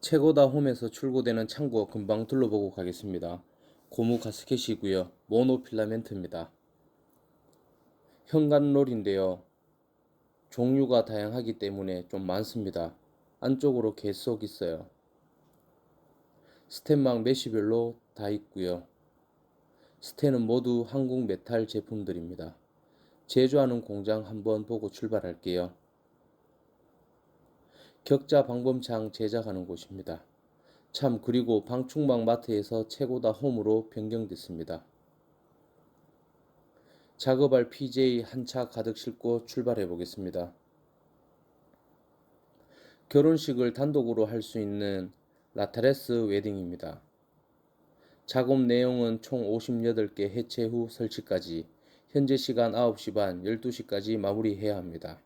최고다 홈에서 출고되는 창고 금방 둘러보고 가겠습니다. 고무 가스켓이고요. 모노 필라멘트입니다. 현관롤인데요. 종류가 다양하기 때문에 좀 많습니다. 안쪽으로 계속 있어요. 스텐망 메시별로 다 있고요. 스텐은 모두 한국 메탈 제품들입니다. 제조하는 공장 한번 보고 출발할게요. 격자 방범창 제작하는 곳입니다. 참 그리고 방충망 마트에서 최고다 홈으로 변경됐습니다. 작업할 PJ 한 차 가득 싣고 출발해 보겠습니다. 결혼식을 단독으로 할 수 있는 라타레스 웨딩입니다. 작업 내용은 총 58개 해체 후 설치까지 현재 시간 9시 반 12시까지 마무리해야 합니다.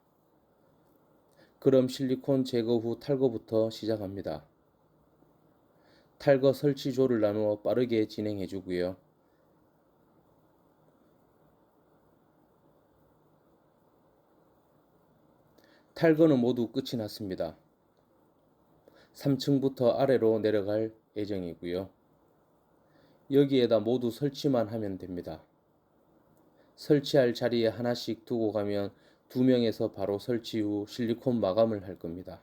그럼 실리콘 제거 후 탈거부터 시작합니다. 탈거 설치 조를 나누어 빠르게 진행해 주고요. 탈거는 모두 끝이 났습니다. 3층부터 아래로 내려갈 예정이고요. 여기에다 모두 설치만 하면 됩니다. 설치할 자리에 하나씩 두고 가면 두 명에서 바로 설치 후 실리콘 마감을 할 겁니다.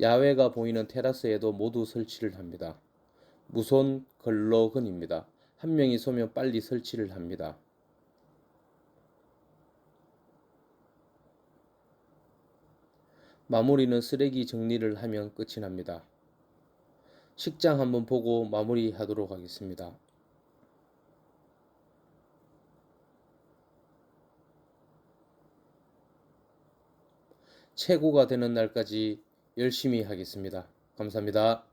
야외가 보이는 테라스에도 모두 설치를 합니다. 무손 걸러근입니다. 한 명이 쏘면 빨리 설치를 합니다. 마무리는 쓰레기 정리를 하면 끝이 납니다. 식장 한번 보고 마무리 하도록 하겠습니다. 최고가 되는 날까지 열심히 하겠습니다. 감사합니다.